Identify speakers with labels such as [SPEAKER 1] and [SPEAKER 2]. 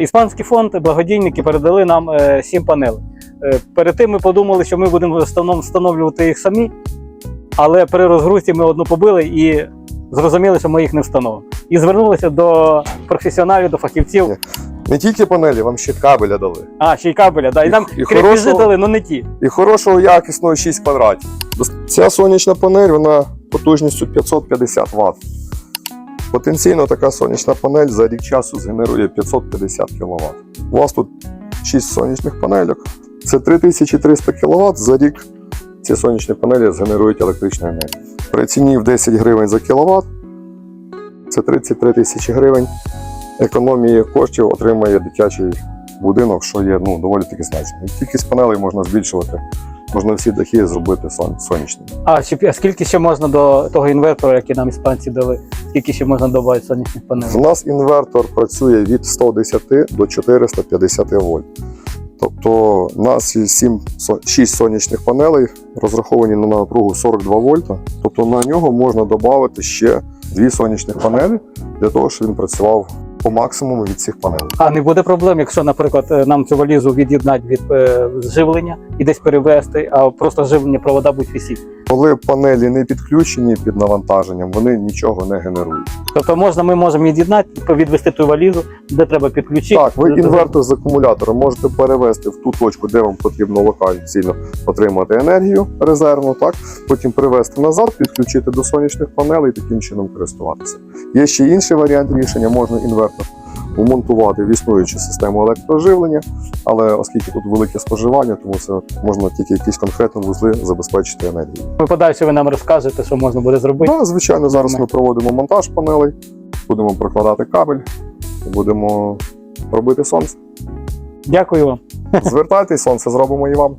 [SPEAKER 1] Іспанський фонд, благодійники передали нам е, сім панелей. Е, перед тим ми подумали, що ми будемо в основному встановлювати їх самі, але при розгрузці ми одну побили і зрозуміли, що ми їх не встановимо. І звернулися до професіоналів, до фахівців.
[SPEAKER 2] Не тільки панелі, вам ще кабеля дали.
[SPEAKER 1] А, ще й кабеля, да. і
[SPEAKER 2] І-
[SPEAKER 1] нам
[SPEAKER 2] і хорошого-
[SPEAKER 1] дали, ну не ті.
[SPEAKER 2] І хорошого якісного 6 квадратів. Ця сонячна панель вона потужністю 550 Вт. Потенційно така сонячна панель за рік часу згенерує 550 кВт. У вас тут 6 сонячних панельок. Це 3300 кВт за рік. Ці сонячні панелі згенерують електричну енергію. При ціні в 10 гривень за кВт це 33 тисячі гривень. Економії коштів отримає дитячий будинок, що є ну, доволі таки значно. Кількість панелей можна збільшувати, можна всі дахи зробити сон- сонячними.
[SPEAKER 1] А, ще, а скільки ще можна до того інвертора, який нам іспанці дали, скільки ще можна додати сонячних
[SPEAKER 2] У нас інвертор працює від 110 до 450 вольт. Тобто у нас є 7, 6 сонячних панелей, розраховані на напругу 42 вольта. Тобто на нього можна додати ще дві сонячних панелі для того, щоб він працював по максимуму від цих панелей.
[SPEAKER 1] А не буде проблем, якщо, наприклад, е, нам цю валізу від'єднати від е, живлення і десь перевести, а просто живлення провода будуть висіти.
[SPEAKER 2] Коли панелі не підключені під навантаженням, вони нічого не генерують.
[SPEAKER 1] Тобто можна, ми можемо від'єднати, відвести ту валізу, де треба підключити.
[SPEAKER 2] Так, ви інвертор з акумулятором можете перевести в ту точку, де вам потрібно локально отримати енергію резервну, так потім привести назад, підключити до сонячних панелей і таким чином користуватися. Є ще інший варіант рішення, можна інвертор вмонтувати в існуючу систему електроживлення, але оскільки тут велике споживання, тому це можна тільки якісь конкретні вузли забезпечити енергією.
[SPEAKER 1] Ми подальше ви нам розкажете, що можна буде зробити.
[SPEAKER 2] Так, звичайно, зараз ми проводимо монтаж панелей, будемо прокладати кабель, будемо робити сонце.
[SPEAKER 1] Дякую вам.
[SPEAKER 2] Звертайтесь, сонце зробимо і вам.